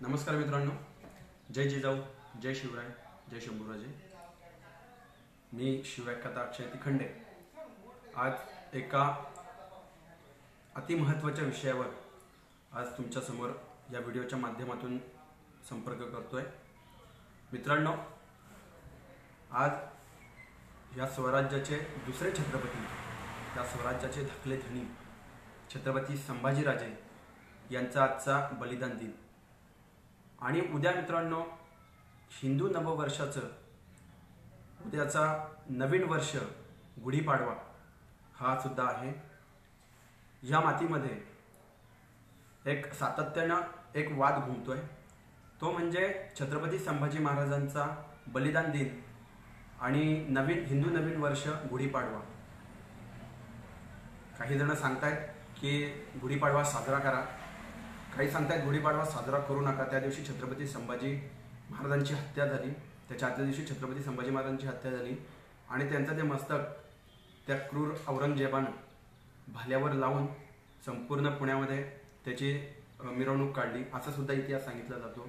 नमस्कार मित्रांनो. जय जिजाऊ जय शिवराय जय शंभूराजे. मी शिवव्याख्याता अक्षय तिखंडे. आज एका अतिमहत्त्वाच्या विषयावर आज तुमच्यासमोर या व्हिडिओच्या माध्यमातून संपर्क करतोय. मित्रांनो आज या स्वराज्याचे दुसरे छत्रपती या स्वराज्याचे धाकले धनी छत्रपती संभाजीराजे यांचा आजचा बलिदान दिन. आणि उद्या मित्रांनो हिंदू नववर्षाचं उद्याचा नवीन वर्ष गुढीपाडवा हा सुद्धा आहे. या मातीमध्ये एक सातत्यानं एक वाद घुमतोय. तो म्हणजे छत्रपती संभाजी महाराजांचा बलिदान दिन आणि नवीन हिंदू नवीन वर्ष गुढीपाडवा. काही जण सांगतायत की गुढीपाडवा साजरा करा. काही सांगतात गुढीपाडवा साजरा करू नका. त्या दिवशी छत्रपती संभाजी महाराजांची हत्या झाली. त्याच्या आदल्या दिवशी छत्रपती संभाजी महाराजांची हत्या झाली. आणि त्यांचं ते मस्तक त्या क्रूर औरंगजेबानं भाल्यावर लावून संपूर्ण पुण्यामध्ये त्याची मिरवणूक काढली. असं सुद्धा इतिहास सांगितला जातो.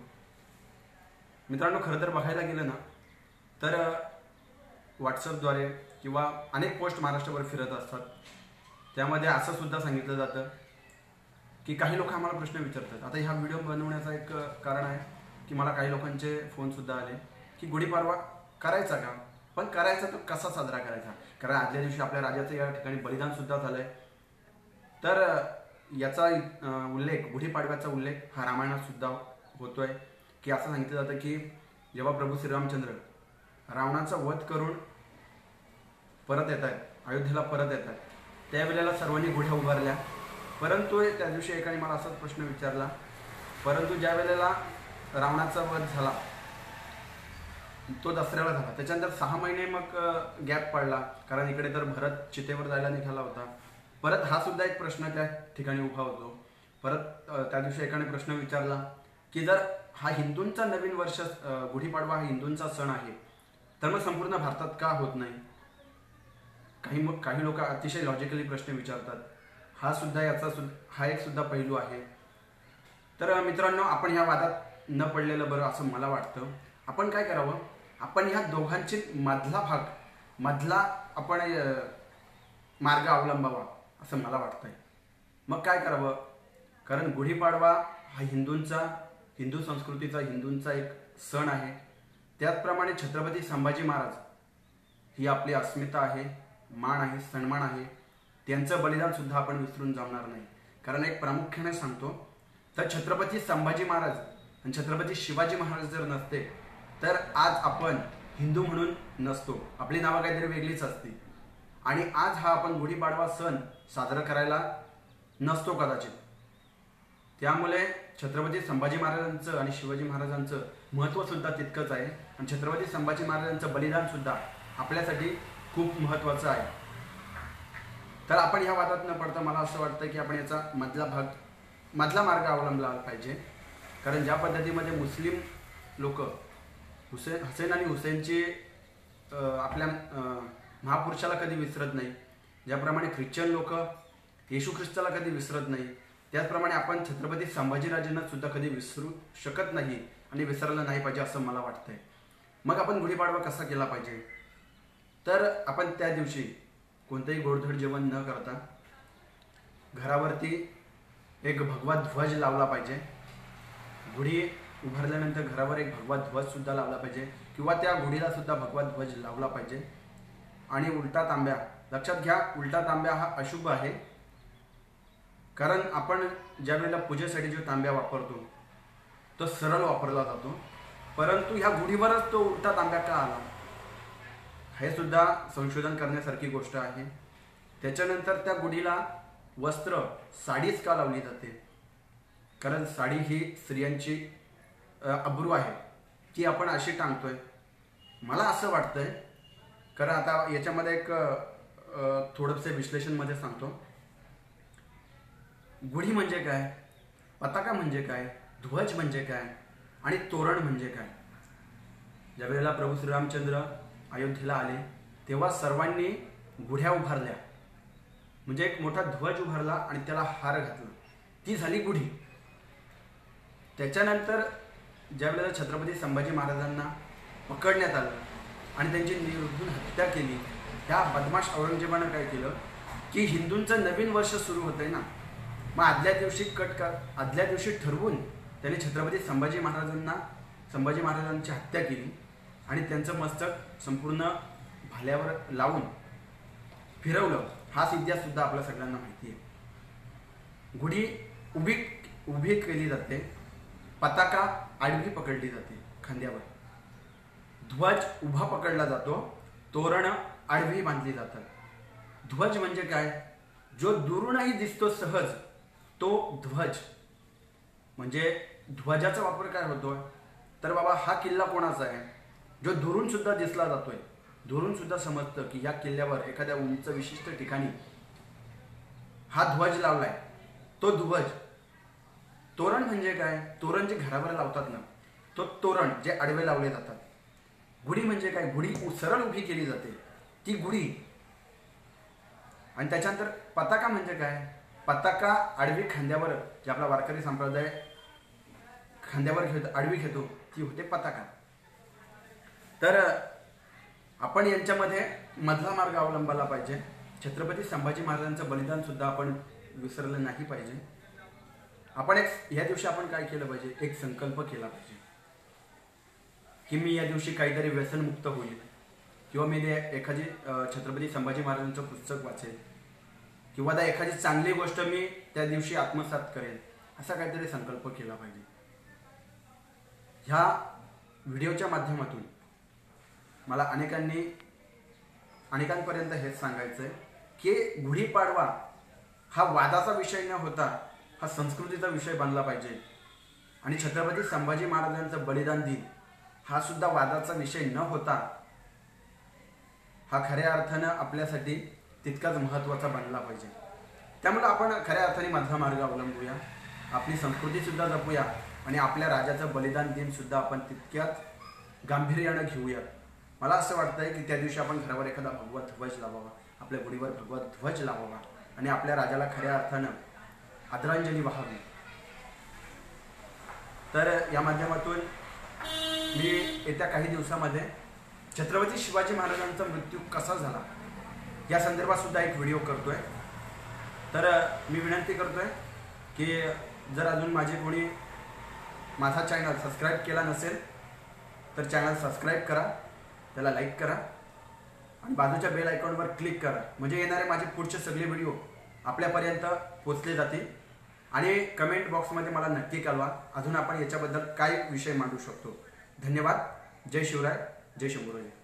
मित्रांनो खरं तर बघायला गेलं ना तर व्हॉट्सअपद्वारे किंवा अनेक पोस्ट महाराष्ट्रभर फिरत असतात. त्यामध्ये असं सुद्धा सांगितलं जातं की काही लोक आम्हाला प्रश्न विचारतात. आता ह्या व्हिडिओ बनवण्याचं एक कारण आहे की मला काही लोकांचे फोनसुद्धा आले की गुढीपाडवा करायचा का? पण करायचा तो कसा साजरा करायचा? कारण आदल्या दिवशी आपल्या राजाचं या ठिकाणी बलिदान सुद्धा झालंय. तर याचा उल्लेख गुढीपाडव्याचा उल्लेख हा रामायणात सुद्धा होतोय. की असं सांगितलं जातं की जेव्हा प्रभू श्रीरामचंद्र रावणाचा वध करून परत येत आहेत अयोध्येला परत येत आहेत त्यावेळेला सर्वांनी गुढ्या उभारल्या. परंतु त्या दिवशी एकाने मला असाच प्रश्न विचारला परंतु ज्या वेळेला रावणाचा वध झाला तो दसऱ्याला झाला. त्याच्यानंतर सहा महिने मग गॅप पडला कारण इकडे तर भरत चितेवर जायला निघाला होता. परत हा सुद्धा एक प्रश्न त्या ठिकाणी उभा होतो. परत त्या दिवशी एकाने प्रश्न विचारला की जर हा हिंदूंचा नवीन वर्ष गुढीपाडवा हा हिंदूंचा सण आहे तर मग संपूर्ण भारतात का होत नाही? काही मग काही लोक अतिशय लॉजिकली प्रश्न विचारतात. हा सुद्धा याचा सुद्धा हा एक सुद्धा पैलू आहे. तर मित्रांनो आपण ह्या वादात न पडलेलं बरं असं मला वाटतं. आपण काय करावं? आपण ह्या दोघांची मधला भाग मधला आपण मार्ग अवलंबावा असं मला वाटतंय. मग काय करावं? कारण गुढीपाडवा हा हिंदूंचा हिंदू संस्कृतीचा हिंदूंचा एक सण आहे. त्याचप्रमाणे छत्रपती संभाजी महाराज ही आपली अस्मिता आहे मान आहे सन्मान आहे. त्यांचं बलिदान सुद्धा आपण विसरून जाणार नाही. कारण एक प्रामुख्याने सांगतो तर छत्रपती संभाजी महाराज आणि छत्रपती शिवाजी महाराज जर नसते तर आज आपण हिंदू म्हणून नसतो. आपली नावं काहीतरी वेगळीच असती आणि आज हा आपण गुढीपाडवा सण साजरा करायला नसतो कदाचित. त्यामुळे छत्रपती संभाजी महाराजांचं आणि शिवाजी महाराजांचं महत्त्व सुद्धा तितकंच आहे. आणि छत्रपती संभाजी महाराजांचं बलिदान सुद्धा आपल्यासाठी खूप महत्त्वाचं आहे. तर आपण ह्या वादात न पडता मला असं वाटतं की आपण याचा मधला भाग मधला मार्ग अवलंबला पाहिजे. कारण ज्या पद्धतीमध्ये मुस्लिम लोक हुसेन हसेन आणि हुसेनचे आपल्या महापुरुषाला कधी विसरत नाही ज्याप्रमाणे ख्रिश्चन लोक येशू ख्रिस्ताला कधी विसरत नाही त्याचप्रमाणे आपण छत्रपती संभाजीराजेंना सुद्धा कधी विसरू शकत नाही आणि विसरायला नाही पाहिजे असं मला वाटतंय. मग आपण गुढीपाडवा कसा केला पाहिजे? तर आपण त्या दिवशी कोणतंही गोडधोड जेवण न करता घरावरती एक भगवा ध्वज लावला पाहिजे. गुढी उभारल्यानंतर घरावर एक भगवा ध्वज सुद्धा लावला पाहिजे किंवा त्या गुढीला सुद्धा भगवा ध्वज लावला पाहिजे. आणि उलटा तांब्या. लक्षात घ्या उलटा तांब्या हा अशुभ आहे. कारण आपण ज्या वेळेला पूजेसाठी जो तांब्या वापरतो तो सरळ वापरला जातो. परंतु ह्या गुढीवरच तो उलटा तांब्या का आला? हे सुद्धा संशोधन करण्यासारखी गोष्ट आहे. त्याच्यानंतर त्या गुढीला वस्त्र साडीच का लावली जाते? कारण साडी ही स्त्रियांची अब्रू आहे. ती आपण अशी टांगतोय. मला असं वाटतंय कारण आता याच्यामध्ये एक थोडंसं विश्लेषणमध्ये सांगतो. गुढी म्हणजे काय? पताका म्हणजे काय? ध्वज म्हणजे काय? आणि तोरण म्हणजे काय? ज्यावेळेला प्रभू श्रीरामचंद्र अयोध्येला आले तेव्हा सर्वांनी गुढ्या उभारल्या. म्हणजे एक मोठा ध्वज उभारला आणि त्याला हार घातला. ती झाली गुढी. त्याच्यानंतर ज्यावेळेला छत्रपती संभाजी महाराजांना पकडण्यात आलं आणि त्यांची निर्घृण हत्या केली त्या बदमाश औरंगजेबानं काय केलं? की हिंदूंचं नवीन वर्ष सुरू होतंय ना मग आदल्या दिवशी कट कर आदल्या दिवशी ठरवून त्यांनी छत्रपती संभाजी महाराजांना संभाजी महाराजांची हत्या केली. आणि त्यांचं मस्तक संपूर्ण भाल्यावर लावून फिरवलं. हाच इतिहास सुद्धा आपल्या सगळ्यांना माहिती आहे गुढी उभी उभी केली जाते. पताका आडवी पकडली जाते खांद्यावर. ध्वज उभा पकडला जातो. तोरण आडवी बांधली जातात. ध्वज म्हणजे काय? जो दुरूनही दिसतो सहज तो ध्वज. म्हणजे ध्वजाचा वापर काय होतोय? तर बाबा हा किल्ला कोणाचा आहे? जो दुरून सुद्धा दिसला जातोय. दुरून सुद्धा समजतं की या किल्ल्यावर एखाद्या उंच विशिष्ट ठिकाणी हा ध्वज लावलाय. तो ध्वज तोरण म्हणजे काय? तोरण जे घरावर लावतात ना तो तोरण जे आडवे लावले जातात. गुढी म्हणजे काय? गुढी सरळ उभी केली जाते. ती गुढी आणि त्याच्यानंतर पताका म्हणजे काय? पताका आडवी खांद्यावर जे आपला वारकरी संप्रदाय खांद्यावर खेळतो आडवी घेतो ती होते पताका. तर आपण यांच्यामध्ये मधला मार्ग अवलंबला पाहिजे. छत्रपती संभाजी महाराजांचं बलिदान सुद्धा आपण विसरलं नाही पाहिजे. आपण एक या दिवशी आपण काय केलं पाहिजे? एक संकल्प केला पाहिजे. की मी या दिवशी काहीतरी व्यसनमुक्त होईल. किंवा मी ते एखादी छत्रपती संभाजी महाराजांचं पुस्तक वाचेल. किंवा त्या एखादी चांगली गोष्ट मी त्या दिवशी आत्मसात करेन. असा काहीतरी संकल्प केला पाहिजे. ह्या व्हिडिओच्या माध्यमातून मला अनेकांनी अनेकांपर्यंत हेच सांगायचं आहे की गुढीपाडवा हा वादाचा विषय न होता हा संस्कृतीचा विषय बनला पाहिजे. आणि छत्रपती संभाजी महाराजांचं बलिदान दिन हा सुद्धा वादाचा विषय न होता हा खऱ्या अर्थानं आपल्यासाठी तितकाच महत्त्वाचा बनला पाहिजे. त्यामुळे आपण खऱ्या अर्थाने मधला मार्ग अवलंबूया. आपली संस्कृती सुद्धा जपूया आणि आपल्या राजाचं बलिदान दिन सुद्धा आपण तितक्याच गांभीर्यानं घेऊया मला असं वाटतंय की त्या दिवशी आपण घरावर एखादा भगवत ध्वज लावावा आपल्या गुढीवर भगवत ध्वज लावावा आणि आपल्या राजाला खऱ्या अर्थानं आदरांजली वाहावी. तर या माध्यमातून मी येत्या काही दिवसामध्ये छत्रपती शिवाजी महाराजांचा मृत्यू कसा झाला या संदर्भात सुद्धा एक व्हिडिओ करतोय. तर मी विनंती करतोय की जर अजून माझे कोणी माझा चॅनल सबस्क्राईब केला नसेल तर चॅनल सबस्क्राईब करा. त्याला लाईक करा. आणि बाजूच्या बेल आयकॉनवर क्लिक करा. म्हणजे येणारे माझे पुढचे सगळे व्हिडिओ आपल्यापर्यंत पोचले जातील. आणि कमेंट बॉक्समध्ये मला नक्की कळवा. अजून आपण याच्याबद्दल काय विषय मांडू शकतो. धन्यवाद. जय शिवराय. जय शंभूराजे.